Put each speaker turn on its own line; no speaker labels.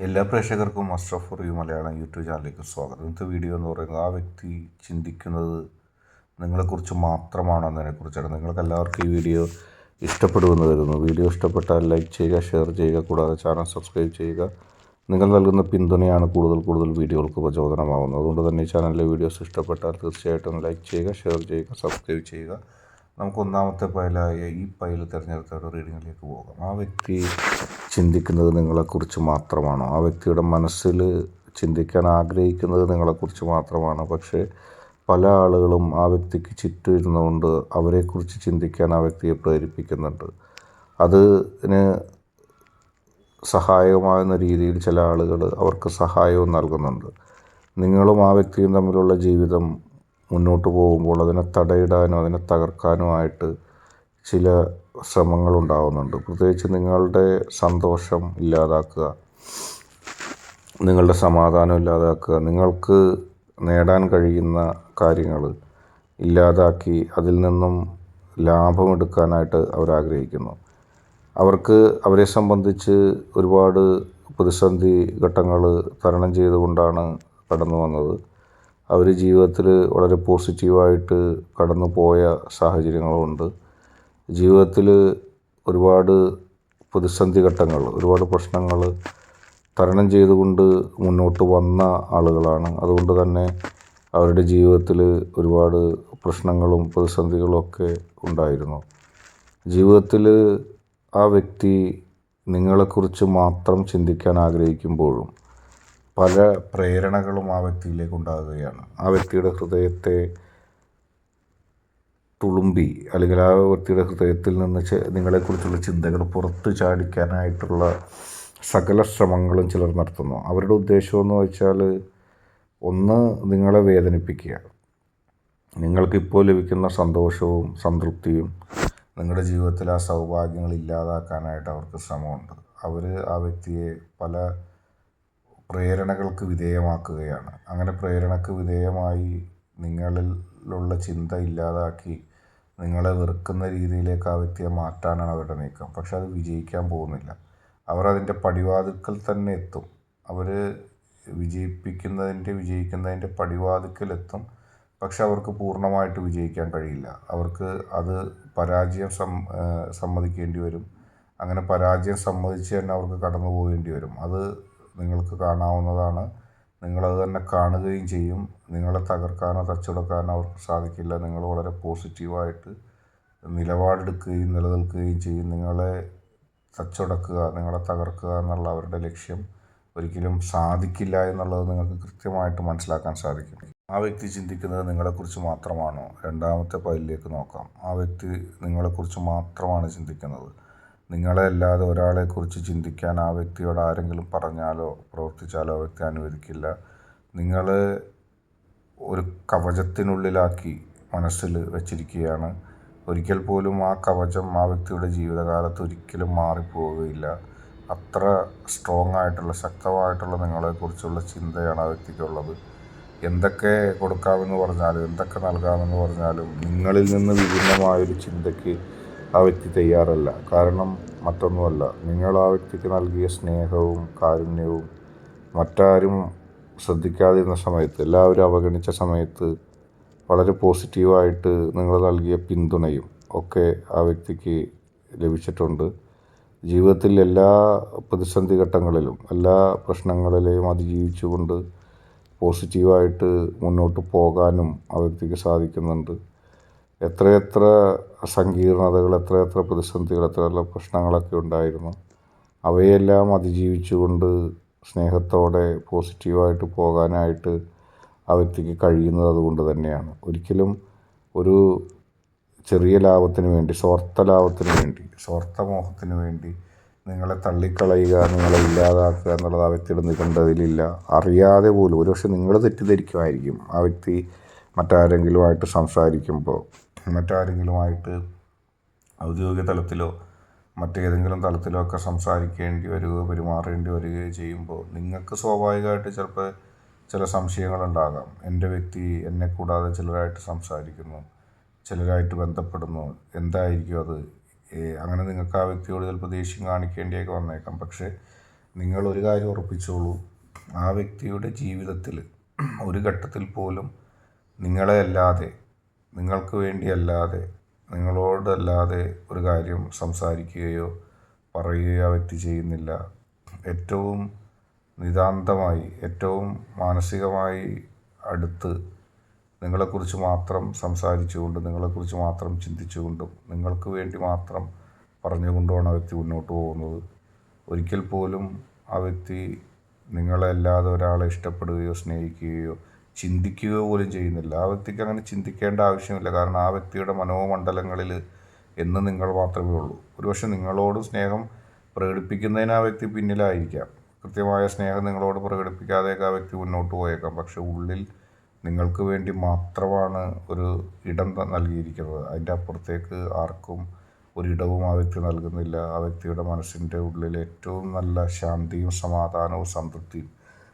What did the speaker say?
എല്ലാ പ്രേക്ഷകർക്കും muster review Malayalam YouTube ചാനലിലേക്ക് സ്വാഗതം. ഇന്നത്തെ വീഡിയോ എന്ന് പറയുന്നത് ആ വ്യക്തി ചിന്തിക്കുന്നത് നിങ്ങളെക്കുറിച്ച് മാത്രമാണോ എന്നതിനെക്കുറിച്ചാണ്. നിങ്ങൾക്ക് എല്ലാവർക്കും ഈ വീഡിയോ ഇഷ്ടപ്പെടുമെന്ന് കരുതുന്നു. വീഡിയോ ഇഷ്ടപ്പെട്ടാൽ ലൈക്ക് ചെയ്യുക ഷെയർ ചെയ്യുക കൂടാതെ ചാനൽ സബ്സ്ക്രൈബ് ചെയ്യുക. നിങ്ങൾ നൽകുന്ന പിന്തുണയാണ് കൂടുതൽ കൂടുതൽ വീഡിയോകൾക്ക് പ്രചോദനമാകുന്നത് അതുകൊണ്ട് തന്നെ ഈ ചാനലിലെ വീഡിയോസ് ഇഷ്ടപ്പെട്ടാൽ തീർച്ചയായിട്ടും ലൈക്ക് ചെയ്യുക ഷെയർ ചെയ്യുക സബ്സ്ക്രൈബ് ചെയ്യുക. നമുക്ക് ഒന്നാമത്തെ പൈലായ ഈ പൈൽ തിരഞ്ഞെടുത്ത റീഡിങ്ങിലേക്ക് പോകാം. ആ വ്യക്തി ചിന്തിക്കുന്നത് നിങ്ങളെക്കുറിച്ച് മാത്രമാണോ? ആ വ്യക്തിയുടെ മനസ്സിൽ ചിന്തിക്കാൻ ആഗ്രഹിക്കുന്നത് നിങ്ങളെക്കുറിച്ച് മാത്രമാണ്? പക്ഷേ പല ആളുകളും ആ വ്യക്തിക്ക് ചുറ്റും ഇരുന്നുകൊണ്ട് അവരെക്കുറിച്ച് ചിന്തിക്കാൻ ആ വ്യക്തിയെ പ്രേരിപ്പിക്കുന്നുണ്ട്. അതിന് സഹായകമാകുന്ന രീതിയിൽ ചില ആളുകൾ അവർക്ക് സഹായവും നൽകുന്നുണ്ട്. നിങ്ങളും ആ വ്യക്തിയും തമ്മിലുള്ള ജീവിതം മുന്നോട്ട് പോകുമ്പോൾ അതിനെ തടയിടാനോ അതിനെ തകർക്കാനോ ആയിട്ട് ചില ശ്രമങ്ങളുണ്ടാകുന്നുണ്ട് പ്രത്യേകിച്ച് നിങ്ങളുടെ സന്തോഷം ഇല്ലാതാക്കുക നിങ്ങളുടെ സമാധാനം ഇല്ലാതാക്കുക നിങ്ങൾക്ക് നേടാൻ കഴിയുന്ന കാര്യങ്ങൾ ഇല്ലാതാക്കി അതിൽ നിന്നും ലാഭമെടുക്കാനായിട്ട് അവരാഗ്രഹിക്കുന്നു അവർക്ക് അവരെ സംബന്ധിച്ച് ഒരുപാട് പ്രതിസന്ധി ഘട്ടങ്ങൾ തരണം ചെയ്തുകൊണ്ടാണ് കടന്നു വന്നത്. അവർ ജീവിതത്തിൽ വളരെ പോസിറ്റീവായിട്ട് കടന്നു പോയ സാഹചര്യങ്ങളുമുണ്ട് ജീവിതത്തിൽ ഒരുപാട് പ്രതിസന്ധി ഘട്ടങ്ങൾ ഒരുപാട് പ്രശ്നങ്ങൾ തരണം ചെയ്തുകൊണ്ട് മുന്നോട്ട് വന്ന ആളുകളാണ്. അതുകൊണ്ട് തന്നെ അവരുടെ ജീവിതത്തിൽ ഒരുപാട് പ്രശ്നങ്ങളും പ്രതിസന്ധികളും ഒക്കെ ഉണ്ടായിരുന്നു. ജീവിതത്തിൽ ആ വ്യക്തി നിങ്ങളെക്കുറിച്ച് മാത്രം ചിന്തിക്കാൻ ആഗ്രഹിക്കുമ്പോഴും പല പ്രേരണകളും ആ വ്യക്തിയിലേക്ക് ഉണ്ടാകുകയാണ്. ആ വ്യക്തിയുടെ ഹൃദയത്തെ തുളുമ്പി അല്ലെങ്കിൽ ആ വ്യക്തിയുടെ ഹൃദയത്തിൽ നിന്ന് നിങ്ങളെക്കുറിച്ചുള്ള ചിന്തകൾ പുറത്ത് ചാടിക്കാനായിട്ടുള്ള സകല ശ്രമങ്ങളും ചിലർ നടത്തുന്നു. അവരുടെ ഉദ്ദേശമെന്ന് വെച്ചാൽ ഒന്ന് നിങ്ങളെ വേദനിപ്പിക്കുക. നിങ്ങൾക്കിപ്പോൾ ലഭിക്കുന്ന സന്തോഷവും സംതൃപ്തിയും നിങ്ങളുടെ ജീവിതത്തിൽ ആ സൗഭാഗ്യങ്ങൾ ഇല്ലാതാക്കാനായിട്ട് അവർക്ക് ശ്രമമുണ്ട്. അവർ ആ വ്യക്തിയെ പല പ്രേരണകൾക്ക് വിധേയമാക്കുകയാണ്. അങ്ങനെ പ്രേരണക്ക് വിധേയമായി നിങ്ങളിലുള്ള ചിന്ത ഇല്ലാതാക്കി നിങ്ങളെ വെറുക്കുന്ന രീതിയിലേക്ക് ആ വ്യക്തിയെ മാറ്റാനാണ് അവരുടെ നീക്കം. പക്ഷെ അത് വിജയിക്കാൻ പോകുന്നില്ല. അവർ അതിന്റെ പടിവാതിൽക്കൽ തന്നെ എത്തും. അവർ വിജയിപ്പിക്കുന്നതിന്റെ വിജയിക്കുന്നതിന്റെ പടിവാതിക്കലെത്തും പക്ഷെ അവർക്ക് പൂർണമായിട്ട് വിജയിക്കാൻ കഴിയില്ല. അവർക്ക് അത് പരാജയം സമ്മതിക്കേണ്ടി വരും. അങ്ങനെ പരാജയം സമ്മതിച്ച് തന്നെ അവർക്ക് കടന്നു പോകേണ്ടി വരും. അത് നിങ്ങൾക്ക് കാണാവുന്നതാണ്. നിങ്ങളത് തന്നെ കാണുകയും ചെയ്യും. നിങ്ങളെ തകർക്കാനോ തച്ചുടക്കാനോ അവർക്ക് സാധിക്കില്ല. നിങ്ങൾ വളരെ പോസിറ്റീവായിട്ട് നിലപാടെടുക്കുകയും നിലനിൽക്കുകയും ചെയ്യും. നിങ്ങളെ തച്ചുടക്കുക നിങ്ങളെ തകർക്കുക എന്നുള്ള അവരുടെ ലക്ഷ്യം ഒരിക്കലും സാധിക്കില്ല എന്നുള്ളത് നിങ്ങൾക്ക് കൃത്യമായിട്ട് മനസ്സിലാക്കാൻ സാധിക്കും. ആ വ്യക്തി ചിന്തിക്കുന്നത് നിങ്ങളെക്കുറിച്ച് മാത്രമാണോ? രണ്ടാമത്തെ പൈലിലേക്ക് നോക്കാം. ആ വ്യക്തി നിങ്ങളെക്കുറിച്ച് മാത്രമാണ് ചിന്തിക്കുന്നത്. നിങ്ങളെ അല്ലാതെ ഒരാളെക്കുറിച്ച് ചിന്തിക്കാൻ ആ വ്യക്തിയോട് ആരെങ്കിലും പറഞ്ഞാലോ പ്രവർത്തിച്ചാലോ ആ വ്യക്തി അനുവദിക്കില്ല. നിങ്ങൾ ഒരു കവചത്തിനുള്ളിലാക്കി മനസ്സിൽ വെച്ചിരിക്കുകയാണ്. ഒരിക്കൽ പോലും ആ കവചം ആ വ്യക്തിയുടെ ജീവിതകാലത്ത് ഒരിക്കലും മാറിപ്പോവുകയില്ല. അത്ര സ്ട്രോങ് ആയിട്ടുള്ള ശക്തമായിട്ടുള്ള നിങ്ങളെക്കുറിച്ചുള്ള ചിന്തയാണ് ആ വ്യക്തിക്കുള്ളത്. എന്തൊക്കെ കൊടുക്കാമെന്ന് പറഞ്ഞാലും എന്തൊക്കെ നൽകാമെന്ന് പറഞ്ഞാലും നിങ്ങളിൽ നിന്ന് വിഭിന്നമായൊരു ചിന്തയ്ക്ക് ആ വ്യക്തി തയ്യാറല്ല. കാരണം മറ്റൊന്നുമല്ല നിങ്ങൾ ആ വ്യക്തിക്ക് നൽകിയ സ്നേഹവും കാരുണ്യവും മറ്റാരും ശ്രദ്ധിക്കാതിരുന്ന സമയത്ത് എല്ലാവരും അവഗണിച്ച സമയത്ത് വളരെ പോസിറ്റീവായിട്ട് നിങ്ങൾ നൽകിയ പിന്തുണയും ഒക്കെ ആ വ്യക്തിക്ക് ലഭിച്ചിട്ടുണ്ട്. ജീവിതത്തിൽ എല്ലാ പ്രതിസന്ധി ഘട്ടങ്ങളിലും എല്ലാ പ്രശ്നങ്ങളിലെയും അതിജീവിച്ചുകൊണ്ട് പോസിറ്റീവായിട്ട് മുന്നോട്ട് പോകാനും ആ വ്യക്തിക്ക് സാധിക്കുന്നുണ്ട്. എത്രയെത്ര സങ്കീർണതകൾ എത്രയെത്ര പ്രതിസന്ധികൾ എത്രയെത്ര പ്രശ്നങ്ങളൊക്കെ ഉണ്ടായിരുന്നു അവയെല്ലാം അതിജീവിച്ചുകൊണ്ട് സ്നേഹത്തോടെ പോസിറ്റീവായിട്ട് പോകാനായിട്ട് ആ വ്യക്തിക്ക് കഴിയുന്നത് അതുകൊണ്ട് തന്നെയാണ്. ഒരിക്കലും ഒരു ചെറിയ ലാഭത്തിന് വേണ്ടി സ്വാർത്ഥ ലാഭത്തിന് വേണ്ടി സ്വാർത്ഥമോഹത്തിന് വേണ്ടി നിങ്ങളെ തള്ളിക്കളയുക നിങ്ങളെ ഇല്ലാതാക്കുക എന്നുള്ളത് ആ വ്യക്തിയുടെ നിഘണ്ടതിലില്ല അറിയാതെ പോലും ഒരുപക്ഷെ നിങ്ങൾ തെറ്റിദ്ധരിക്കുമായിരിക്കും ആ വ്യക്തി മറ്റാരെങ്കിലുമായിട്ട് സംസാരിക്കുമ്പോൾ. മറ്റാരെങ്കിലുമായിട്ട് ഔദ്യോഗിക തലത്തിലോ മറ്റേതെങ്കിലും തലത്തിലോ ഒക്കെ സംസാരിക്കേണ്ടി വരികയോ പെരുമാറേണ്ടി വരികയോ ചെയ്യുമ്പോൾ നിങ്ങൾക്ക് സ്വാഭാവികമായിട്ട് ചിലപ്പോൾ ചില സംശയങ്ങളുണ്ടാകാം. എന്റെ വ്യക്തി എന്നെ കൂടാതെ ചിലരായിട്ട് സംസാരിക്കുന്നു ചിലരായിട്ട് ബന്ധപ്പെടുന്നു എന്തായിരിക്കും അത്? അങ്ങനെ നിങ്ങൾക്ക് ആ വ്യക്തിയോട് ചിലപ്പോൾ ദേഷ്യം കാണിക്കേണ്ടിയൊക്കെ വന്നേക്കാം. പക്ഷേ നിങ്ങൾ ഒരു കാര്യം ഉറപ്പിച്ചോളൂ ആ വ്യക്തിയുടെ ജീവിതത്തിൽ ഒരു ഘട്ടത്തിൽ പോലും നിങ്ങളെ അല്ലാതെ നിങ്ങൾക്ക് വേണ്ടിയല്ലാതെ നിങ്ങളോടല്ലാതെ ഒരു കാര്യം സംസാരിക്കുകയോ പറയുകയോ ആ വ്യക്തി ചെയ്യുന്നില്ല. ഏറ്റവും നിതാന്തമായി ഏറ്റവും മാനസികമായി അടുത്ത് നിങ്ങളെക്കുറിച്ച് മാത്രം സംസാരിച്ചുകൊണ്ട് നിങ്ങളെക്കുറിച്ച് മാത്രം ചിന്തിച്ചുകൊണ്ടും നിങ്ങൾക്ക് വേണ്ടി മാത്രം പറഞ്ഞുകൊണ്ടുമാണ് ആ വ്യക്തി മുന്നോട്ട് പോകുന്നത്. ഒരിക്കൽ പോലും ആ വ്യക്തി നിങ്ങളെ അല്ലാതെ ഒരാളെ ഇഷ്ടപ്പെടുകയോ സ്നേഹിക്കുകയോ ചിന്തിക്കുകയോ പോലും ചെയ്യുന്നില്ല. ആ വ്യക്തിക്ക് അങ്ങനെ ചിന്തിക്കേണ്ട ആവശ്യമില്ല. കാരണം ആ വ്യക്തിയുടെ മനോമണ്ഡലങ്ങളിൽ എന്ന് നിങ്ങൾ മാത്രമേ ഉള്ളൂ. ഒരുപക്ഷെ നിങ്ങളോട് സ്നേഹം പ്രകടിപ്പിക്കുന്നതിന് ആ വ്യക്തി പിന്നിലായിരിക്കാം. കൃത്യമായ സ്നേഹം നിങ്ങളോട് പ്രകടിപ്പിക്കാതെയൊക്കെ ആ വ്യക്തി മുന്നോട്ട് പോയേക്കാം. പക്ഷെ ഉള്ളിൽ നിങ്ങൾക്ക് വേണ്ടി മാത്രമാണ് ഒരു ഇടം നൽകിയിരിക്കുന്നത്. അതിന്റെ അപ്പുറത്തേക്ക് ആർക്കും ഒരിടവും ആ വ്യക്തി നൽകുന്നില്ല. ആ വ്യക്തിയുടെ മനസ്സിന്റെ ഉള്ളിൽ ഏറ്റവും നല്ല ശാന്തിയും സമാധാനവും സംതൃപ്തിയും